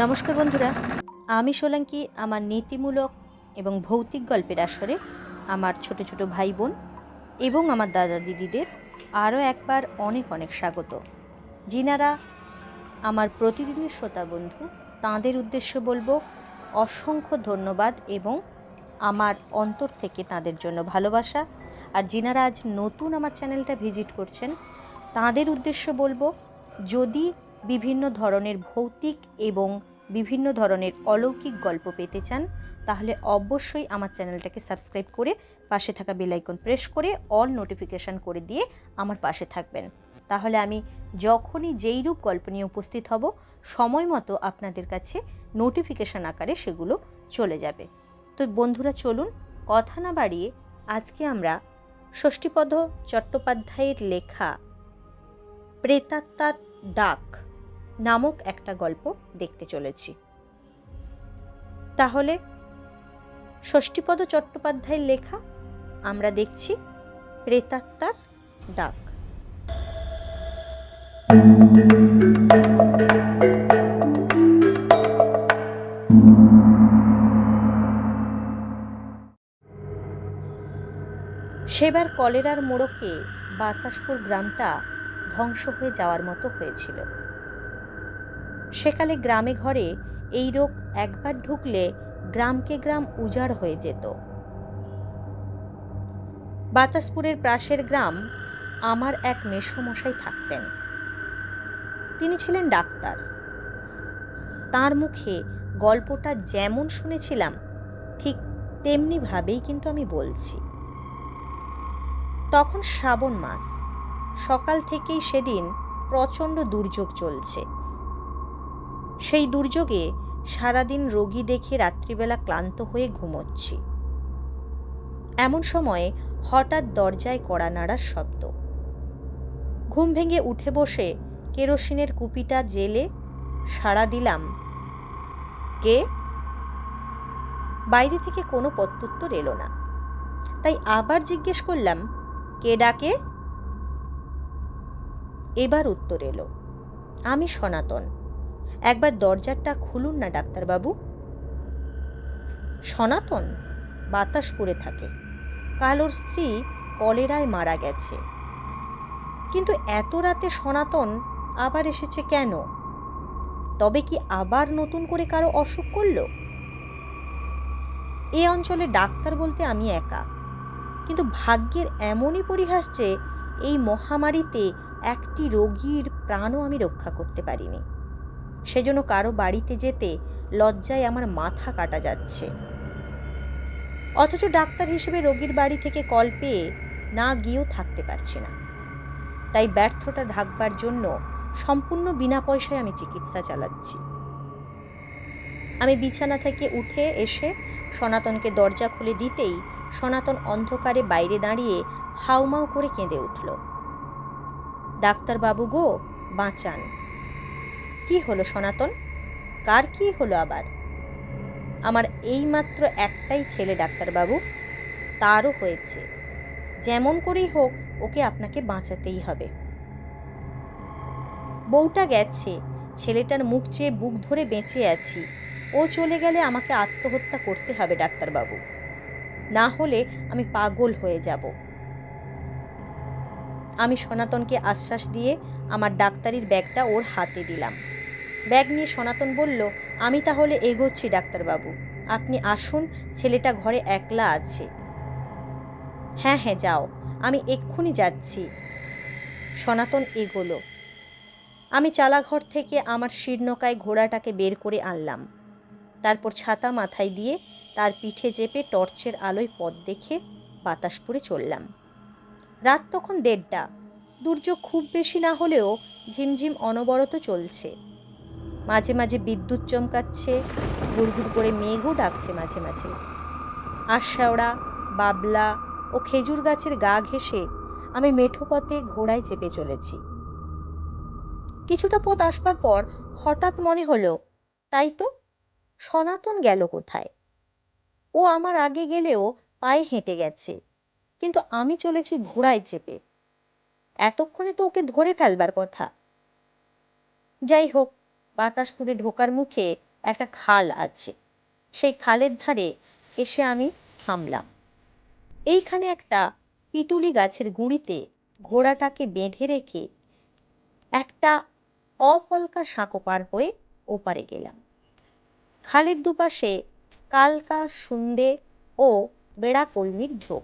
নমস্কার বন্ধুরা, আমি সোলাঙ্কি, আমার নীতিমূলক এবং ভৌতিক গল্পের আসরে আমার ছোট ছোট ভাই বোন এবং আমার দাদা দিদিদের আরও একবার অনেক অনেক স্বাগত। যিনারা আমার প্রতিদিনের শ্রোতা বন্ধু, তাঁদের উদ্দেশ্যে বলব, অসংখ্য ধন্যবাদ এবং আমার অন্তর থেকে তাদের জন্য ভালোবাসা। আর যিনারা আজ নতুন আমার চ্যানেলটা ভিজিট করছেন, তাঁদের উদ্দেশ্যে বলব, যদি বিভিন্ন ধরনের ভৌতিক এবং বিভিন্ন ধরনের অলৌকিক গল্প পেতে চান, তাহলে অবশ্যই আমার চ্যানেলটাকে সাবস্ক্রাইব করে পাশে থাকা বেল আইকন প্রেস করে অল নোটিফিকেশান করে দিয়ে আমার পাশে থাকবেন। তাহলে আমি যখনই যেই রূপ গল্প নিয়ে উপস্থিত হব, সময় মতো আপনাদের কাছে নোটিফিকেশান আকারে সেগুলো চলে যাবে। তো বন্ধুরা, চলুন কথা না বাড়িয়ে আজকে আমরা ষষ্ঠীপদ চট্টোপাধ্যায়ের লেখা প্রেতাত্মার ডাক নামক একটা গল্প দেখতে চলেছি। তাহলে ষষ্ঠীপদ চট্টোপাধ্যায়ের লেখা আমরা দেখছি প্রেতাত্মার ডাক। সেবার কলেরার মোড়কে বাতাসপুর গ্রামটা ধ্বংস হয়ে যাওয়ার মতো হয়েছিল। সেকালে গ্রামে ঘরে এই রোগ একবার ঢুকলে গ্রামকে গ্রাম উজাড় হয়ে যেত। বাতাসপুরের প্রাসের গ্রাম আমার এক মেসমশাই থাকতেন। তিনি ছিলেন ডাক্তার। তার মুখে গল্পটা যেমন শুনেছিলাম, ঠিক তেমনিভাবেই কিন্তু আমি বলছি। তখন শ্রাবণ মাস, সকাল থেকেই সেদিন প্রচণ্ড দুর্যোগ চলছে। সেই দুর্যোগে সারাদিন রোগী দেখে রাত্রিবেলা ক্লান্ত হয়ে ঘুমোচ্ছি। এমন সময়ে হঠাৎ দরজায় কড়া নাড়ার শব্দ। ঘুম ভেঙে উঠে বসে কেরোসিনের কুপিটা জেলে সাড়া দিলাম, কে? বাইরে থেকে কোনো প্রত্যুত্তর এলো না। তাই আবার জিজ্ঞেস করলাম, কে ডাকে? এবার উত্তর এলো, আমি সনাতন। একবার দরজাটা খুলুন না, ডাক্তারবাবু। সনাতন বাতাস পড়ে থাকে। কাল ওর স্ত্রী কলেরায় মারা গেছে। কিন্তু এত রাতে সনাতন আবার এসেছে কেন? তবে কি আবার নতুন করে কারও অসুখ করল? এ অঞ্চলে ডাক্তার বলতে আমি একা। কিন্তু ভাগ্যের এমনই পরিহাস যে এই মহামারীতে একটি রোগীর প্রাণও আমি রক্ষা করতে পারিনি। সেজন্য কারও বাড়িতে যেতে লজ্জায় আমার মাথা কাটা যাচ্ছে। অথচ ডাক্তার হিসেবে রোগীর বাড়ি থেকে কল পেয়ে না গিয়েও থাকতে পারছি না। তাই ব্যর্থতা ঢাকবার জন্য সম্পূর্ণ বিনা পয়সায় আমি চিকিৎসা চালাচ্ছি। আমি বিছানা থেকে উঠে এসে সনাতনকে দরজা খুলে দিতেই সনাতন অন্ধকারে বাইরে দাঁড়িয়ে হাউমাউ করে কেঁদে উঠল। ডাক্তারবাবু গো, বাঁচান। কি হলো সনাতন? কার কি হলো আবার? আমার এইমাত্র একটাই ছেলে, ডাক্তারবাবু। তারও হয়েছে। যেমন করেই হোক, ওকে আপনাকে বাঁচাতেই হবে। বউটা গেছে। ছেলেটার মুখ চেয়ে বুক ধরে বেঁচে আছি। ও চলে গেলে আমাকে আত্মহত্যা করতে হবে, ডাক্তারবাবু। না হলে আমি পাগল হয়ে যাব। আমি সনাতনকে আশ্বাস দিয়ে আমার ডাক্তারির ব্যাগটা ওর হাতে দিলাম। ব্যাগ নিয়ে সনাতন বলল, আমি তাহলে এগোচ্ছি, ডাক্তারবাবু। আপনি আসুন, ছেলেটা ঘরে একলা আছে। হ্যাঁ হ্যাঁ যাও। আমি এক্ষুনি যাচ্ছি। সনাতন এগোলো। আমি চালাঘর থেকে আমার শীর্ণকায় ঘোড়াটাকে বের করে আনলাম। তারপর ছাতা মাথায় দিয়ে তার পিঠে চেপে টর্চের আলোয় পথ দেখে বাতাসপুরে চললাম। রাত তখন দেড়টা। দুর্যোগ খুব বেশি না হলেও ঝিমঝিম অনবরত চলছে। মাঝে মাঝে বিদ্যুৎ চমকাচ্ছে গুড়গুড় করে মেঘও ডাকছে মাঝে মাঝে। আশাওড়া বাবলা ও খেজুর গাছের গা ঘেঁষে আমি মেঠো পথে ঘোড়ায় চেপে চলেছি। কিছুটা পথ আসবার পর হঠাৎ মনে হলো, তাই তো? সনাতন গেল কোথায়? ও আমার আগে গেলেও পায়ে হেঁটে গেছে, কিন্তু আমি চলেছি ঘোড়ায় চেপে। এতক্ষণে তো ওকে ধরে ফেলবার কথা। যাই হোক বাতাসপুরে ঢোকার মুখে একটা খাল আছে। সেই খালের ধারে এসে আমি থামলাম। এইখানে একটা পিটুলি গাছের গুঁড়িতে ঘোড়াটাকে বেঁধে রেখে একটা অফলকা সাঁকো পার হয়ে ওপারে গেলাম। খালের দুপাশে কালকা, সুন্দে ও বেড়া কলমির ঝোপ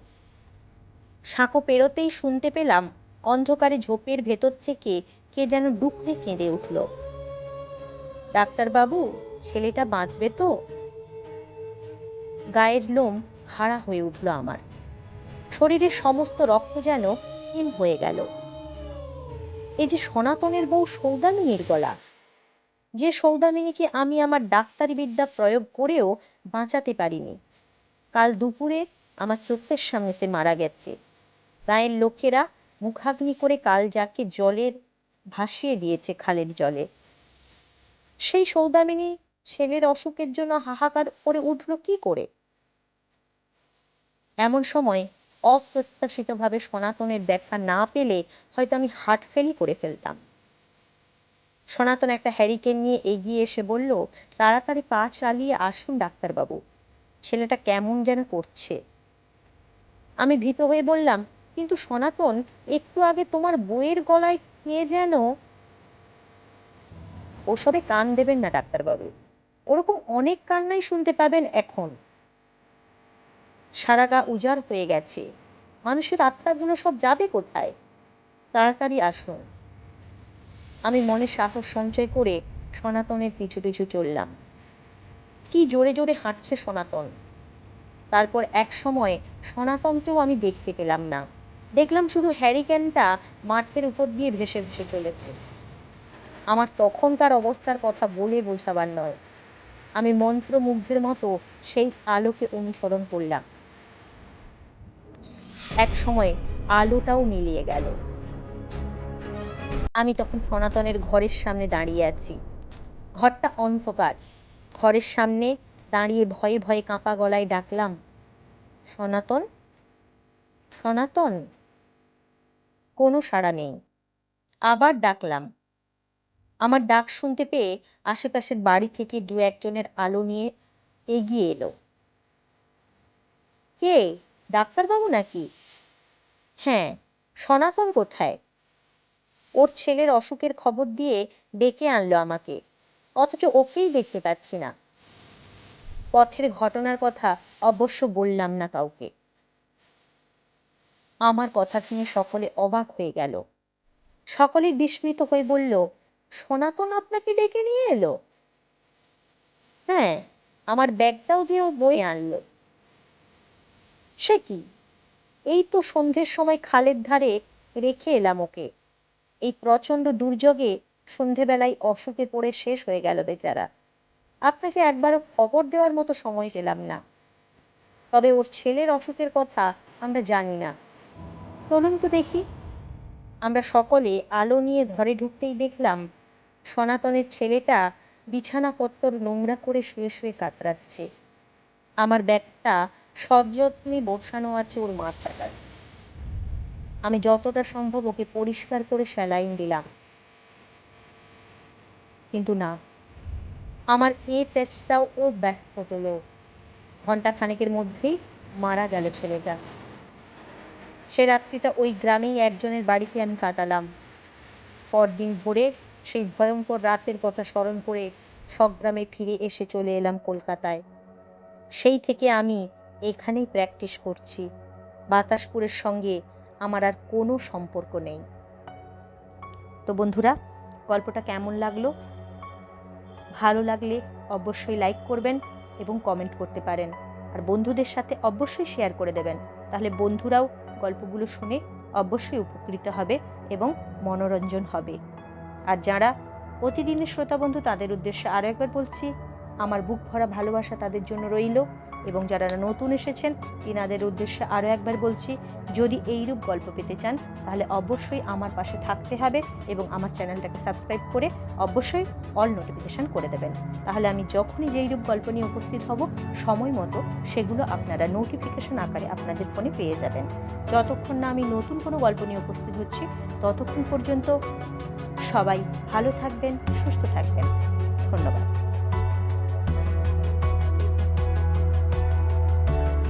সাঁকো পেরোতেই শুনতে পেলাম অন্ধকারে ঝোপের ভেতর থেকে কে যেন ডুকরে কেঁদে উঠল। ডাক্তারবাবু, ছেলেটা বাঁচবে তো? গায়ের লোম খাড়া হয়ে উঠল আমার। শরীরের সমস্ত রক্ত যেন হিম হয়ে গেল। এই যে সনাতনের বউ সৌদামিনীর গলা। যে সৌদামিনীকে আমি আমার ডাক্তারি বিদ্যা প্রয়োগ করেও বাঁচাতে পারিনি। কাল দুপুরে আমার চোখের সামনে সে মারা গেছে। গায়ের লোকেরা মুখাগ্নি করে কাল যাকে জলের ভাসিয়ে দিয়েছে খালের জলে। সেই সৌদামিনী ছেলের অসুখের জন্য হাহাকার করে উঠল কি করে? এমন সময় অপ্রত্যাশিতভাবে সনাতনের দেখা না পেলে হয়তো আমি হার্ট ফেলই করে ফেলতাম। সনাতন একটা হ্যারিকেন নিয়ে এগিয়ে এসে বলল, তাড়াতাড়ি পা চালিয়ে আসুন ডাক্তারবাবু। ছেলেটা কেমন যেন করছে। আমি ভীত হয়ে বললাম কিন্তু সনাতন, একটু আগে তোমার বইয়ের গলায় কে যেন ওসবে কান দেবেন না ডাক্তারবাবু। ওরকম অনেক কান্নাই শুনতে পাবেন এখন। সারা গা উজাড় হয়ে গেছে। মানুষের আত্মাগুলো সব যাবে কোথায়? তাড়াতাড়ি আসুন। আমি মনে সাহস সঞ্চয় করে সনাতনের পিছু পিছু চললাম। কি জোরে জোরে হাঁটছে সনাতন। তারপর এক সময় সনাতনকেও আমি দেখতে পেলাম না। দেখলাম শুধু হ্যারিকেনটা মাঠের উপর দিয়ে ভেসে ভেসে চলেছে। আমার তখন তার অবস্থার কথা বলে বোঝাবার নয়। আমি মন্ত্রমুগ্ধের মতো সেই আলোকে অনুসরণ করলাম। এক সময় আলোটাও মিলিয়ে গেল। আমি তখন সনাতনের ঘরের সামনে দাঁড়িয়ে আছি। ঘরটা অন্ধকার। ঘরের সামনে দাঁড়িয়ে ভয়ে ভয়ে কাঁপা গলায় ডাকলাম, সনাতন? সনাতন? কোনো সাড়া নেই। আবার ডাকলাম। আমার ডাক শুনতে পেয়ে আশেপাশের বাড়ি থেকে দু একজনের আলো নিয়ে এগিয়ে এলো। কে? ডাক্তারবাবু নাকি? হ্যাঁ সনাতন কোথায়? ওর ছেলের অসুখের খবর দিয়ে ডেকে আনলো আমাকে। অথচ ওকেই দেখতে পাচ্ছি না। পথের ঘটনার কথা অবশ্য বললাম না কাউকে। আমার কথা শুনে সকলে অবাক হয়ে গেল। সকলে বিস্মিত হয়ে বলল, সনাতন আপনাকে ডেকে নিয়ে এলো? হ্যাঁ আমার ব্যাগটাও যে ও বয়ে আনলো। সে কি? এই তো সন্ধ্যের সময় খালের ধারে রেখে এলাম ওকে। এই প্রচণ্ড দুর্যোগে সন্ধেবেলায় অসুখে পড়ে শেষ হয়ে গেল বেচারা। আপনাকে একবারও খবর দেওয়ার মতো সময় পেলাম না। তবে ওর ছেলের অসুখের কথা আমরা জানি না। চলুন তো দেখি। আমরা সকলে আলো নিয়ে ঘরে ঢুকতেই দেখলাম, সনাতনের ছেলেটা বিছানাপত্তর নোংরা করে শুয়ে শুয়ে কাতরাচ্ছে। আমার ব্যাগটা সযত্নে বসানো আছে ওর মাথাটায়। আমি যতটা সম্ভব ওকে পরিষ্কার করে স্যালাইন দিলাম। কিন্তু না, আমার এ চেষ্টাও ও ব্যর্থ হলো। ঘণ্টা খানেকের মধ্যেই মারা গেল ছেলেটা। সে রাত্রিটা ওই গ্রামেই একজনের বাড়িতে আমি কাটালাম। পরদিন ভোরে সেই ভয়ঙ্কর রাতের কথা স্মরণ করে সগ্রামে ফিরে এসে চলে এলাম কলকাতায়। সেই থেকে আমি এখানেই প্র্যাকটিস করছি। বাতাসপুরের সঙ্গে আমার আর কোনো সম্পর্ক নেই। তো বন্ধুরা, গল্পটা কেমন লাগল? ভালো লাগলে অবশ্যই লাইক করবেন এবং কমেন্ট করতে পারেন। আর বন্ধুদের সাথে অবশ্যই শেয়ার করে দেবেন। তাহলে বন্ধুরাও গল্পগুলো শুনে অবশ্যই উপকৃত হবে এবং মনোরঞ্জন হবে। আর যারা প্রতিদিনের শ্রোতা বন্ধু, তাদের উদ্দেশ্যে আরও একবার বলছি, আমার বুক ভরা ভালোবাসা তাদের জন্য রইল। এবং যারা নতুন এসেছেন তিনাদের উদ্দেশ্যে আরও একবার বলছি, যদি এইরূপ গল্প পেতে চান, তাহলে অবশ্যই আমার পাশে থাকতে হবে এবং আমার চ্যানেলটাকে সাবস্ক্রাইব করে অবশ্যই অল নোটিফিকেশান করে দেবেন। তাহলে আমি যখনই যেইরূপ গল্প নিয়ে উপস্থিত হব, সময় মতো সেগুলো আপনারা নোটিফিকেশান আকারে আপনাদের ফোনে পেয়ে যাবেন। যতক্ষণ না আমি নতুন কোনো গল্প নিয়ে উপস্থিত হচ্ছি, ততক্ষণ পর্যন্ত সবাই ভালো থাকবেন, সুস্থ থাকবেন। ধন্যবাদ।